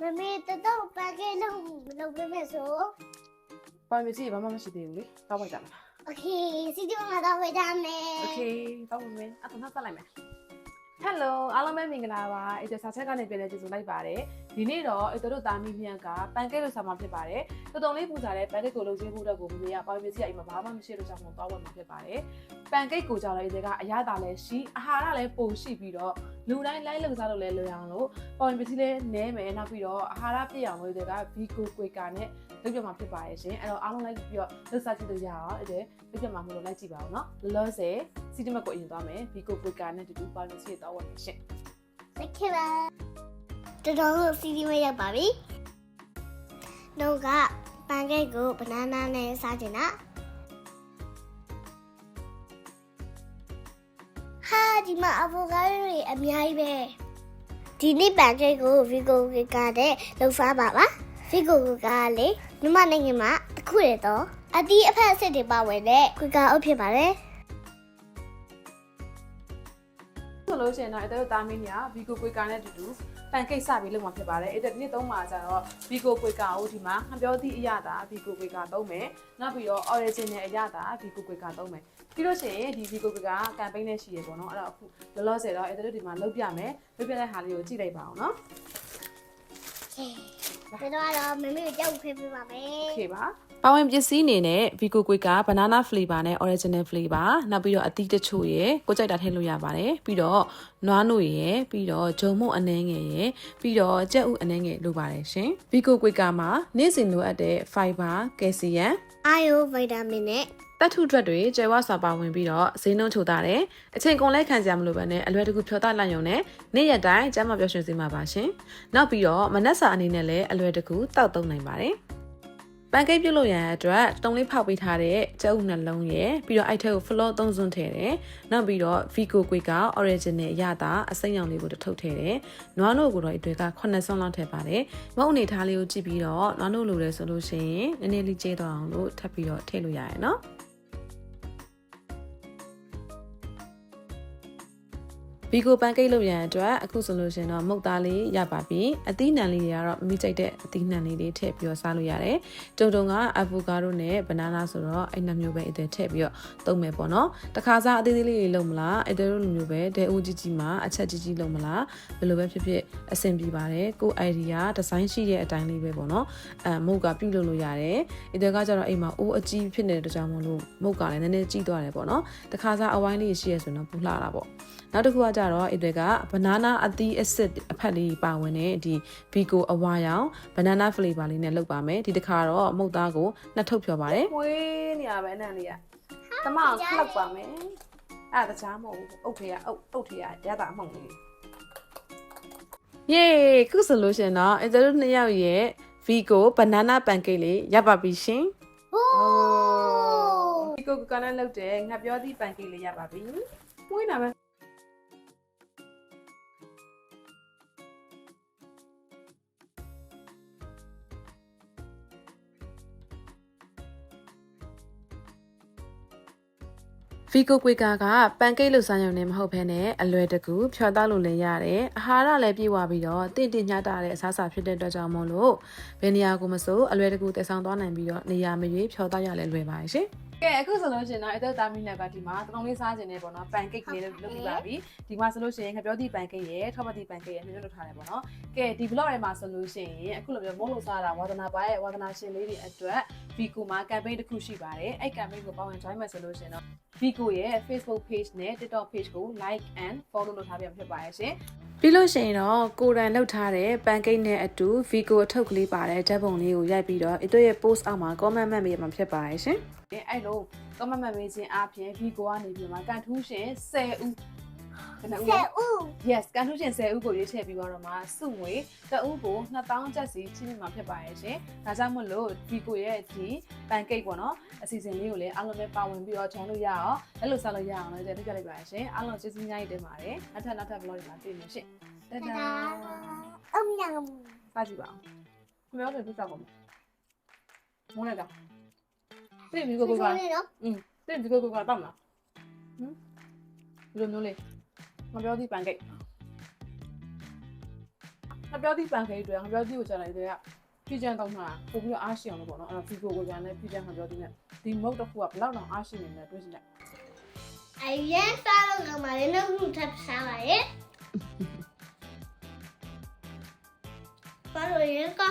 မမေတတော့ပန်ကေလုံးလုပ်ပေးမယ်ဆို ပိုင်မကြီးဘာမှမရှိသေးဘူးလေတောက်လိုက်ကြမယ် โอเคစီဒီမှာတော့ဝေးကြမယ် โอเคတောက်ပါမယ်အဲ့ဒါနောက်ဆက်လိုက်မယ် Hello အားလုံးပဲမင်္ဂလာပါအဲ့ဒါစာချက်ကနေပြန်လဲကျေးဇူးလိုက်ပါတယ်ဒီနေ့တော့အဲ့တို့သားမီးမြန်းကပန်ကက်လို့ဆာမှာဖြစ်ပါတယ်တော်တော်လေးပူစားတဲ့ပန်ကက်ကိုလုပ်ချင်းမှုတော့ကိုမမေကပါမီစီအိမ်မှာဘာမှမရှိလို့ကြောင့်မတော့ဝတ်မှာဖြစ်ပါတယ် ပန်ကိတ်ကိုကြတော့ဒီကအရသာလည်းရှိအာဟာရလည်းပိုရှိပြီးတော့လူတိုင်းလိုက်လုံစားလို့လည်းလွယ်အောင်လို့ပေါ်ပစ္စည်းလည်းနဲမယ်နောက်ပြီးတော့အာဟာရပြည့်အောင်လို့ဒီကဗီကိုကွေကာနဲ့လုပ်ပြမှာဖြစ်ပါရဲ့ရှင်အဲ့တော့အားလုံးလိုက်ပြီးတော့လုပ်စားကြည့်လို့ရအောင်အဲ့ဒါလုပ်ပြမှာမလို့လိုက်ကြည့်ပါအောင်နော်လောလောဆယ်စီတမက်ကိုအရင်သွားမယ်ဗီကိုကွေကာနဲ့တူတူပေါ်ပစ္စည်းသွားဝင်ရှင်ဆက်ခဲ့ပါတော်တော်လို့စီဒီမရောက်ပါပြီ။နှုတ်ကပန်ကိတ်ကိုဘနာနာနဲ့စားချင်တာ ဟာဒီမှာအ ቮ ကာဒိုတွေအများကြီးပဲဒီနေ့ပန်ကေကိုဗီကိုကကတဲ့လှူစားပါပါဗီကိုကကလေမြန်မာနိုင်ငံမှာတစ်ခုရတော့အတီးအဖက်အစစ်တွေပါဝင်တဲ့ခွေကအုပ်ဖြစ်ပါတယ်ဆိုလို့ရှိရင်တော့အဲ့တို့သားမင်းညာဘီကိုကွေကာနဲ့တူတူ ပန်ကိတ်စပြီးလုပ်မှာဖြစ်ပါတယ်အဲ့ဒါဒီနေ့သုံးမှာကျတော့ဘီကိုကွေကာကိုဒီမှာဟန်ပြောသည့်အရသာဘီကိုကွေကာသုံးမယ်နောက်ပြီးတော့ origin နဲ့အရသာဘီကိုကွေကာသုံးမယ်ပြီးလို့ရှိရင်ဒီဘီကိုကွေကာကမ်ပိန်းနဲ့ရှိရပေါ့နော်အဲ့တော့အခုလောလောဆယ်တော့အဲ့တို့ဒီမှာလုပ်ပြမယ်လုပ်ပြတဲ့ဟာလေးကိုကြည့်လိုက်ပါအောင်နော် ကျွန်တော်ကတော့မမေကိုကြောက်ခွေးပေးပါမယ် okay ပါပါဝင်ပစ္စည်းအနေနဲ့ Vico Quick က banana flavor နဲ့ original flavor နောက်ပြီးတော့အသီးတချို့ရယ်ကိုကြိုက်တာထည့်လို့ရပါတယ်ပြီးတော့နွားနို့ရယ်ပြီးတော့ဂျုံမုတ်အနှဲငယ်ရယ်ပြီးတော့ကြက်ဥအနှဲငယ်လိုပါတယ်ရှင် Vico Quick မှာနေ့စဉ်လိုအပ်တဲ့ fiber, calcium အာယိုဗီတာမင်နဲ့တက်ထုထွက်တွေကျယ်ဝစွာပါဝင်ပြီးတော့ဈေးနှုန်းချိုတာတယ်အချိန်ကုန်လဲခံကြမလို့ပဲနဲ့အလွယ်တကူဖြောတတ်လိုက်ရုံနဲ့နေ့ရက်တိုင်းကျန်းမာပျော်ရွှင်စေမှာပါရှင်နောက်ပြီးတော့မနက်စာအနေနဲ့လည်းအလွယ်တကူတောက်သုံးနိုင်ပါတယ် ပန်ကိတ်ပြုတ်လို့ရန်အတွက်တုံးလေးဖောက်ပေးထားတဲ့ကျုပ်နှလုံးရယ်ပြီးတော့အဲ့ထက်ကို floor သုံးစွန်းထည့်တယ်နောက်ပြီးတော့ Vico Quick က original ရတာအစိမ်းရောင်လေးကိုတစ်ထုပ်ထည့်တယ်နွားနို့ကိုတော့အတွေ့က9ဆွန်းလောက်ထည့်ပါတယ်မုတ်အနေထားလေးကိုကြည့်ပြီးတော့နွားနို့လိုတယ်ဆိုလို့ရှိရင်နည်းနည်းလေးကျဲသွားအောင်လို့ထပ်ပြီးတော့ထည့်လို့ရရယ်နော် ဘီကိုပန်ကိတ်လုပ်ရန်အတွက်အခုဆိုလို့ရှရင်တော့မုတ်သားလေးရပါပြီအသီးနှံလေးတွေကတော့မိမိကြိုက်တဲ့အသီးနှံလေးတွေထည့်ပြီးတော့စားလို့ရတယ်တုံတုံကအဗိုကာဒိုနဲ့ဘနာနာဆိုတော့အဲ့နှစ်မျိုးပဲအသေးထည့်ပြီးတော့သုံးမယ်ပေါ့နော်တခါစားအသေးသေးလေးတွေလုပ်မလားအဲ့တို့လိုမျိုးပဲဒဲအိုးကြီးကြီးမှာအချက်ကြီးကြီးလုပ်မလားဘယ်လိုပဲဖြစ်ဖြစ်အဆင်ပြေပါတယ်ကို idea ဒီဇိုင်းရှိတဲ့အတိုင်းလေးပဲပေါ့နော်အဲမုတ်ကပြုတ်လုပ်လို့ရတယ်အဲ့ဒါကကျတော့အိမ်မှာအိုးအကြီးဖြစ်နေတဲ့တကြောင်မလို့မုတ်ကလည်းနည်းနည်းကြီးသွားတယ်ပေါ့နော်တခါစားအဝိုင်းလေးရှိရဆိုတော့ပူလှတာပေါ့နောက်တစ်ခုကကြတော့အဲ့တွေက banana အသီး acid အဖက်လေးပါဝင်တဲ့ဒီ Vico အဝါရောင် banana flavor လေးနဲ့လုပ်ပါမယ်ဒီတစ်ခါတော့မုတ်သားကိုနှစ်ထုတ်ဖြောပါတယ်ဝေးနေရပဲအနံ့လေးကတမအောင်ခလောက်ပါမယ်အဲ့ဒါတခြားမဟုတ်ဘူးအုတ်ထေကအုတ်အုတ်ထေကရတာအမှုံလေးယေခုဆိုလို့ရှရင်တော့အဲ့တို့နှစ်ယောက်ရဲ့ Vico banana pancake လေးရပါပြီရှင်ဟိုး Vico ကလည်းလုပ်တယ်ငါပြောသည့် pancake လေးရပါပြီမွေးနာပဲ ဗီကိုကွေကာကပန်ကိတ်လို့စားရုံနဲ့မဟုတ်ဘဲနဲ့အလွယ်တကူဖြောသားလို့လည်းရတယ်အာဟာရလည်းပြည့်ဝပြီးတော့တင့်တင့်ညတာတဲ့အစားအစာဖြစ်တဲ့အတွက်ကြောင့်မို့လို့ဘယ်နေရာကိုမဆိုအလွယ်တကူတည်ဆောင်သွားနိုင်ပြီးတော့နေရာမရွေးဖြောသားရလည်းလွယ်ပါရဲ့ရှင် ကဲအခုဆိုလို့ရှိရင်တော့အသက်သားမိနဲ့ကဒီမှာတလုံးလေးစားခြင်းနဲ့ပေါ့နော်ပန်ကိတ်လေးလုပ်လုပ်ပြပါပြီဒီမှာဆိုလို့ရှိရင်ငပြောသည့်ပန်ကိတ်ရဲ့ထောက်ပတိပန်ကိတ်ရဲ့မျိုးလုပ်ထားတယ်ပေါ့နော်ကဲဒီ vlog ထဲမှာဆိုလို့ရှိရင်အခုလိုမျိုးမုန်းလို့စားတာဝါသနာပါရဲ့ဝါသနာရှင်လေးတွေအတွက်ဗီကူမှာ campaign တစ်ခုရှိပါတယ်အဲ့ campaign ကိုပါဝင် join မယ်ဆိုလို့ရှိရင်တော့ Vico ရဲ့ Facebook page နဲ့ TikTok page ကို like and follow လုပ်ထားပြဖြစ်ပါရဲ့ရှင်။ပြီးလို့ရှိရင်တော့ကိုရန်လုပ်ထားတဲ့ pancake နဲ့အတူ Vico အထုပ်ကလေးပါတဲ့ဓာတ်ပုံလေးကိုရိုက်ပြီးတော့သူ့ရဲ့ post အောက်မှာ comment မှတ်ပေးမှာဖြစ်ပါရဲ့ရှင်။အဲ့လို comment မှတ်ပေးခြင်းအပြင် Vico ကနေပြီးမှကန်ထူးရှင်10ဦး ဘယ်နှဦးဆလဲယ်ဦး yes ကန်ထူးရှင်10ဦးကိုရွေးချယ်ပြီးတော့မှစုငွေတအဦးကို2000ကျပ်စီချင်းမိမှာဖြစ်ပါရဲ့ရှင်။ဒါကြောင့်မို့လို့ Vico ရဲ့ဒီ pancake ပေါ့နော်အစီအစဉ်လေးကိုလည်းအားလုံးပဲပါဝင်ပြီးတော့ဂျွန်လို့ရအောင်အဲ့လိုဆက်လို့ရအောင်လည်းတိကျလိုက်ပါရဲ့ရှင်။အားလုံးကျေးဇူးများကြီးတင်ပါတယ်။နောက်ထပ်နောက်ထပ် vlog တွေမှာတွေ့မယ်ရှင်။တတဒါဒါ အမ်ညံစကြည့်ပါအောင်။ခင်ဗျားတို့ပြတ်ကောမုန်းလိုက်တာ။ပြင် Vico ကိုကလေးနော်อืมပြင် Vico ကိုကတော့မလား။ဟမ် ဒီလိုမျိုးလေးမပြောသည့် pancake ။အပြောသီးပန်ခဲတွေငပြောသီးကိုကြာလိုက်တဲ့ကပြည့်ချမ်းတော့မှာပို့ပြီးတော့အားရှိအောင်လို့ပေါ့နော်အဲ့တော့ဖီကိုကိုကြာနဲ့ပြည့်ချမ်းငပြောသီးနဲ့ဒီမုတ်တစ်ခုကဘယ်လောက်တောင်အားရှိနေလဲတွေးကြည့်လိုက်အရင်စားလို့ကမှလည်းနှုတ်ထပ်စားပါရဲ့ဘာလို့ရင်က